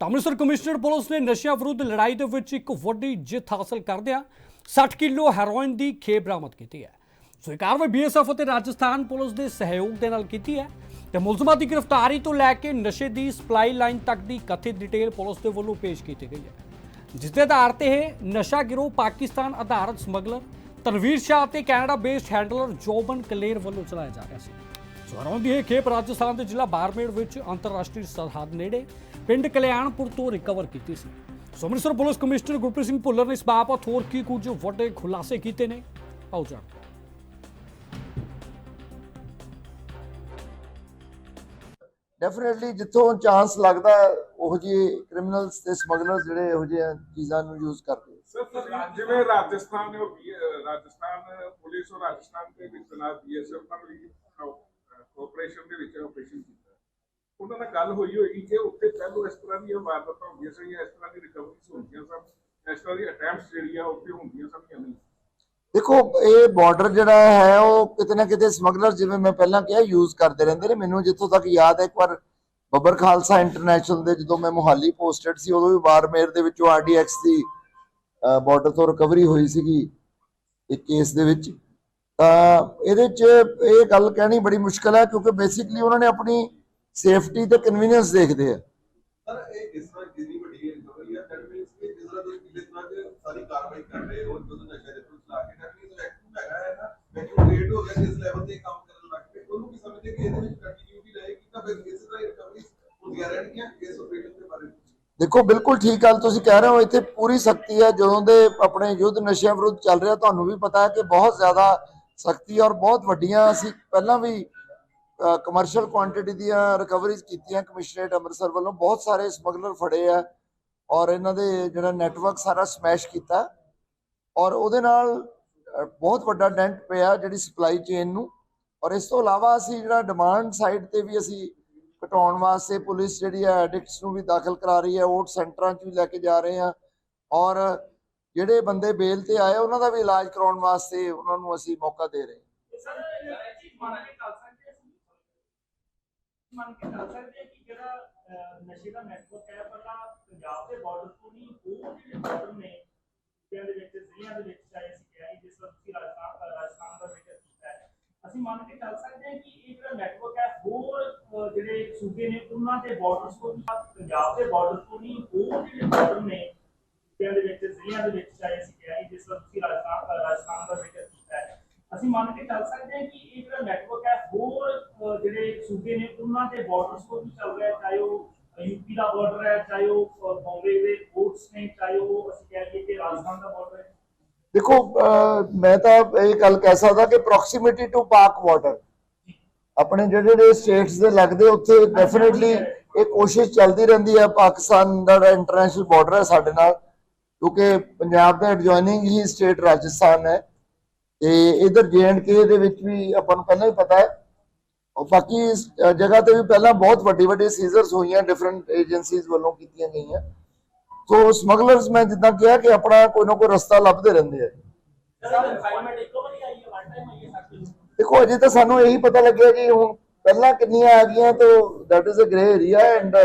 ਤਾਂ Amritsar commissioner police ਨੇ ਨਸ਼ਿਆਂ ਵਿਰੁੱਧ ਲੜਾਈ ਦੇ ਵਿੱਚ ਇੱਕ ਵੱਡੀ ਜਿੱਤ ਹਾਸਲ ਕਰਦਿਆਂ 60 ਕਿਲੋ ਹੈਰੋਇਨ ਦੀ ਖੇਪ ਬਰਾਮਦ ਕੀਤੀ ਹੈ। ਸੋ ਇਹ ਕਾਰਵਾਈ ਬੀਐਸਐਫ ਅਤੇ ਰਾਜਸਥਾਨ ਪੁਲਿਸ ਦੇ ਸਹਿਯੋਗ ਦੇ ਨਾਲ ਕੀਤੀ ਹੈ ਤੇ ਮੁਲਜ਼ਮਾਂ ਦੀ ਗ੍ਰਿਫਤਾਰੀ ਤੋਂ ਲੈ ਕੇ ਨਸ਼ੇ ਦੀ ਸਪਲਾਈ ਲਾਈਨ ਤੱਕ ਦੀ ਕਥਿਤ ਡਿਟੇਲ ਪੁਲਿਸ ਦੇ ਵੱਲੋਂ ਪੇਸ਼ ਕੀਤੀ ਗਈ ਹੈ। ਜਿਸ ਦੇ ਆਧਾਰ ਤੇ ਇਹ ਨਸ਼ਾ ਗਿਰੋਹ ਪਾਕਿਸਤਾਨ ਆਧਾਰਿਤ ਸਮਗਲਰ, ਤਨਵੀਰ ਸ਼ਾਹ ਅਤੇ Canada based handler Joban Kaler ਵੱਲੋਂ ਚਲਾਇਆ ਜਾ ਰਿਹਾ ਸੀ। ਸਵਰਾਂ ਦੀ ਇਹ ਖੇਪ ਰਾਜਸਥਾਨ ਦੇ ਜ਼ਿਲ੍ਹਾ ਬਾਰਮੇੜ ਵਿੱਚ ਅੰਤਰਰਾਸ਼ਟਰੀ ਸਰਹੱਦ ਨੇੜੇ ਪਿੰਡ ਕਲਿਆਣਪੁਰ ਤੋਂ ਰਿਕਵਰ ਕੀਤੀ ਸੀ। So Amritsar police commissioner Gurpreet Singh Bhullar ਨੇ ਇਸ ਬਾਬਤ ਹੋਰ ਕੀ ਕੁਝ ਵੱਡੇ ਖੁਲਾਸੇ ਕੀਤੇ ਨੇ ਆਓ ਜਾਣਦੇ ਹਾਂ। ਡੈਫੀਨਿਟਲੀ ਜਿੱਥੋਂ ਚਾਂਸ ਲੱਗਦਾ ਉਹ ਜਿਹੇ ਕ੍ਰਿਮੀਨਲਸ ਤੇ ਸਮਗਲਰਸ ਜਿਹੜੇ ਇਹੋ ਜਿਹੇ ਚੀਜ਼ਾਂ ਨੂੰ ਯੂਜ਼ ਕਰਦੇ ਸਰ ਜਿਵੇਂ ਰਾਜਸਥਾਨ ਰਾਜਸਥਾਨ ਪੁਲਿਸ ਔਰ ਰਾਜਸਥਾਨ ਦੇ ਵਿੱਚ ਤਨਾਤ ਬੀਐਸਐਫ ਨਾਲ ਵੀ ਕੋਆਪਰੇਸ਼ਨ ਦੇ ਵਿੱਚ ਆਪਰੇਸ਼ਨ ਕੀਤਾ। ਉਹਨਾਂ ਨਾਲ ਗੱਲ ਹੋਈ ਹੋਈ ਕਿ ਉੱਥੇ ਪਹਿਲੋਂ ਇਸ ਤਰ੍ਹਾਂ ਦੀਆਂ ਵਾਰਦਾਤਾਂ ਹੁੰਦੀਆਂ ਸੀ ਇਸ ਤਰ੍ਹਾਂ ਦੀ ਰਿਕਵਰੀਜ਼ ਹੁੰਦੀਆਂ ਸਨ, ਇਸ ਤਰ੍ਹਾਂ ਦੀ ਅਟੈਂਪਟਸ ਜਿਹੜੀਆਂ ਉੱਥੇ ਹੁੰਦੀਆਂ ਸਨ ਜਾਂ ਨਹੀਂ। ਦੇਖੋ, ਇਹ ਬਾਰਡਰ ਜਿਹੜਾ ਹੈ, ਉਹ ਕਿਤੇ ਨਾ ਕਿਤੇ ਸਮਗਲਰ, ਜਿਵੇਂ ਮੈਂ ਪਹਿਲਾਂ ਕਿਹਾ ਯੂਜ਼ ਕਰਦੇ ਰਹਿੰਦੇ ਨੇ। ਮੈਨੂੰ ਜਿੱਥੋਂ ਤੱਕ ਯਾਦ ਹੈ, ਇੱਕ ਵਾਰ ਬੱਬਰ ਖਾਲਸਾ ਇੰਟਰਨੈਸ਼ਨਲ ਦੇ ਜਦੋਂ ਮੈਂ ਮੁਹਾਲੀ ਪੋਸਟਡ ਸੀ, ਉਦੋਂ ਵੀ ਬਾਰਮੇਰ ਦੇ ਵਿੱਚੋਂ ਆਰਡੀਐਕਸ ਦੀ ਬਾਰਡਰ ਤੋਂ ਰਿਕਵਰੀ ਹੋਈ ਸੀਗੀ, ਇੱਕ ਕੇਸ ਦੇ ਵਿੱਚ। ਤਾਂ ਇਹਦੇ 'ਚ ਇਹ ਗੱਲ ਕਹਿਣੀ ਬੜੀ ਮੁਸ਼ਕਲ ਹੈ ਕਿਉਂਕਿ ਬੇਸਿਕਲੀ ਉਹਨਾਂ ਨੇ ਆਪਣੀ ਸੇਫਟੀ ਤੇ ਕਨਵੀਨੀਅੰਸ ਦੇਖਦੇ ਆ। ਸਰ ਇਹ ਇਸ ਤਰ੍ਹਾਂ ਜਿੰਨੀ ਵੱਡੀ ਰਿਕਵਰੀ ਹੈ ਦੈਟ ਮੀਨਸ ਕਿ ਜਿਸ ਤਰ੍ਹਾਂ ਤੁਸੀਂ ਪਿਛਲੇ ਤਰ੍ਹਾਂ ਦੇ ਸਾਰੀ ਕਾਰਵਾਈ ਕਰ ਰਹੇ ਹੋ ਜਦੋਂ ਨਸ਼ੇ ਦੇ ਪੁਲਿਸ ਲਾ ਕੇ ਦੈਟ ਮੀਨਸ ਐਕਟਿਵ ਹੈਗਾ ਹੈ ਨਾ ਮੈਨੂੰ ਰੇਟ ਹੋ ਗਿਆ ਜਿਸ ਲੈਵਲ ਤੇ ਕੰਮ ਕਰਨ ਲੱਗ ਪਏ ਉਹਨੂੰ ਕੀ ਸਮਝਦੇ ਕਿ ਇਹਦੇ ਵਿੱਚ ਕੰਟੀਨਿਊਟੀ ਰਹੇਗੀ ਤਾਂ ਫਿਰ ਇਸੇ ਤਰ੍ਹਾਂ ਰਿਕਵਰੀ ਹੁੰਦੀਆਂ ਰਹਿਣਗੀਆਂ ਇਸ ਆਪਰੇਸ਼ਨ ਦੇ ਬਾਰੇ ਵਿੱਚ। ਦੇਖੋ ਬਿਲਕੁਲ ਠੀਕ ਗੱਲ ਤੁਸੀਂ ਕਹਿ ਰਹੇ ਹੋ ਇੱਥੇ ਪੂਰੀ ਸਖਤੀ ਹੈ ਜਦੋਂ ਦੇ ਆਪਣੇ ਯੁੱਧ ਨਸ਼ਿਆਂ ਵਿਰੁੱਧ ਚੱਲ ਰਿਹਾ ਤੁਹਾਨੂੰ ਵੀ ਪਤਾ ਹੈ ਕਿ ਬਹੁਤ ਜ਼ਿਆਦਾ ਸਖਤੀ ਔਰ ਬਹੁਤ ਵੱਡੀਆਂ ਅਸੀਂ ਪਹਿਲਾਂ ਵੀ ਕਮਰਸ਼ੀਅਲ ਕੁਆਂਟੀਟੀ ਦੀਆਂ ਰਿਕਵਰੀਜ਼ ਕੀਤੀਆਂ ਕਮਿਸ਼ਨਰੇਟ ਅੰਮ੍ਰਿਤਸਰ ਵੱਲੋਂ। ਬਹੁਤ ਸਾਰੇ ਸਮਗਲਰ ਫੜੇ ਆ ਔਰ ਇਹਨਾਂ ਦੇ ਜਿਹੜਾ ਨੈਟਵਰਕ ਸਾਰਾ ਸਮੈਸ਼ ਕੀਤਾ ਔਰ ਉਹਦੇ ਨਾਲ ਬਹੁਤ ਵੱਡਾ ਡੈਂਟ ਪਿਆ ਜਿਹੜੀ ਸਪਲਾਈ ਚੇਨ ਨੂੰ। ਔਰ ਇਸ ਤੋਂ ਇਲਾਵਾ ਅਸੀਂ ਜਿਹੜਾ ਡਿਮਾਂਡ ਸਾਈਡ ਤੇ ਵੀ ਅਸੀਂ ਘਟਾਉਣ ਵਾਸਤੇ ਪੁਲਿਸ ਜਿਹੜੀ ਹੈ ਐਡਿਕਟਸ ਨੂੰ ਵੀ ਦਾਖਲ ਕਰਾ ਰਹੀ ਹੈ ਓਟ ਸੈਂਟਰਾਂ 'ਚ ਵੀ ਲੈ ਕੇ ਜਾ ਰਹੇ ਹਾਂ ਔਰ ਜਿਹੜੇ ਬੰਦੇ ਬੇਲ ਤੇ ਆਏ, ਉਹਨਾਂ ਦਾ ਵੀ ਇਲਾਜ ਕਰਾਉਣ ਵਾਸਤੇ ਉਹਨਾਂ ਨੂੰ ਅਸੀਂ ਮੌਕਾ ਦੇ ਰਹੇ ਅਸੀਂ? ਮੰਨ ਕੇ ਚੱਲ ਸਕਦੇ ਹਾਂ ਕਿ ਪੰਜਾਬ ਦੇ ਇਹ ਜਿਹੜਾ ਨੈਟਵਰਕ ਹੈ, ਹੋਰ ਜਿਹੜੇ ਸੂਬੇ ਨੇ, ਉਹਨਾਂ ਦੇ ਬਾਰਡਰਸ ਤੋਂ ਪੰਜਾਬ ਦੇ ਬਾਰਡਰ ਤੋਂ ਨਹੀਂ, ਹੋਰ ਜਿਹੜੇ ਬਾਰਡਰ ਨੇ ਸੂਬਿਆਂ ਦੇ ਵਿੱਚ ਜ਼ਿਲ੍ਹਿਆਂ ਦੇ ਵਿੱਚ ਚਾਹੇ ਅਸੀਂ ਕਿਹਾ ਜਿਸ ਤਰ੍ਹਾਂ ਤੁਸੀਂ ਰਾਜਸਥਾਨ ਰਾਜਸਥਾਨ ਦਾ ਜ਼ਿਕਰ ਕੀਤਾ ਹੈ। ਅਸੀਂ ਮੰਨ ਕੇ ਚੱਲ ਸਕਦੇ ਹਾਂ ਕਿ ਇਹ ਜਿਹੜਾ ਨੈਟਵਰਕ ਹੈ ਹੋਰ ਜਿਹੜੇ ਸੂਬੇ ਨੇ ਉਹਨਾਂ ਦੇ ਬਾਰਡਰਸ ਤੋਂ ਵੀ ਚੱਲ ਰਿਹਾ ਹੈ, ਚਾਹੇ ਉਹ ਯੂਪੀ ਦਾ ਬਾਰਡਰ ਹੈ ਚਾਹੇ ਉਹ ਬੰਬੇ ਦੇ ਕੋਰਟਸ ਨੇ ਚਾਹੇ ਉਹ ਅਸੀਂ ਕਹਿ ਲਈਏ ਕਿ ਰਾਜਸਥਾਨ ਦਾ ਬਾਰਡਰ ਹੈ। ਦੇਖੋ ਮੈਂ ਤਾਂ ਇਹ ਗੱਲ ਕਹਿ ਸਕਦਾ ਕਿ ਪ੍ਰੋਕਸੀਮਿਟੀ ਟੂ ਪਾਕ ਬਾਰਡਰ ਆਪਣੇ ਜਿਹੜੇ ਜਿਹੜੇ ਸਟੇਟਸ ਦੇ ਲੱਗਦੇ ਉੱਥੇ ਡੈਫੀਨਿਟਲੀ ਇਹ ਕੋਸ਼ਿਸ਼ ਚੱਲਦੀ ਰਹਿੰਦੀ ਹੈ ਪਾਕਿਸਤਾਨ ਦਾ ਇੰਟਰਨੈਸ਼ਨਲ ਬਾਰਡਰ ਹੈ ਸਾਡੇ ਨਾਲ। ਕਿਉਂਕਿ ਪੰਜਾਬ ਦਾ ਐਡਜੋਇਨਿੰਗ ਹੀ ਸਟੇਟ ਰਾਜਸਥਾਨ ਹੈ ਤੇ ਇਧਰ ਕੇ ਦੇ ਵਿੱਚ ਵੀ ਆਪਾਂ ਨੂੰ ਪਹਿਲਾਂ ਹੀ ਪਤਾ ਹੈ। ਔਰ ਬਾਕੀ ਜਗ੍ਹਾ ਤੇ ਵੀ ਪਹਿਲਾਂ ਬਹੁਤ ਵੱਡੀ ਵੱਡੀ ਸੀਜ਼ਰਸ ਹੋਈਆਂ ਡਿਫਰੈਂਟ ਏਜੰਸੀਜ਼ ਵੱਲੋਂ ਕੀਤੀਆਂ ਗਈਆਂ। ਸੋ ਸਮਗਲਰਸ ਮੈਂ ਜਿੱਦਾਂ ਕਿਹਾ ਕਿ ਆਪਣਾ ਕੋਈ ਨਾ ਕੋਈ ਰਸਤਾ ਲੱਭਦੇ ਰਹਿੰਦੇ ਆ। ਹੈ ਦੇਖੋ, ਅਜੇ ਤਾਂ ਸਾਨੂੰ ਇਹੀ ਪਤਾ ਲੱਗਿਆ ਕਿ ਹੁਣ ਪਹਿਲਾਂ ਕਿੰਨੀਆਂ ਆ ਗਈਆਂ, ਤਾਂ that is a grey area and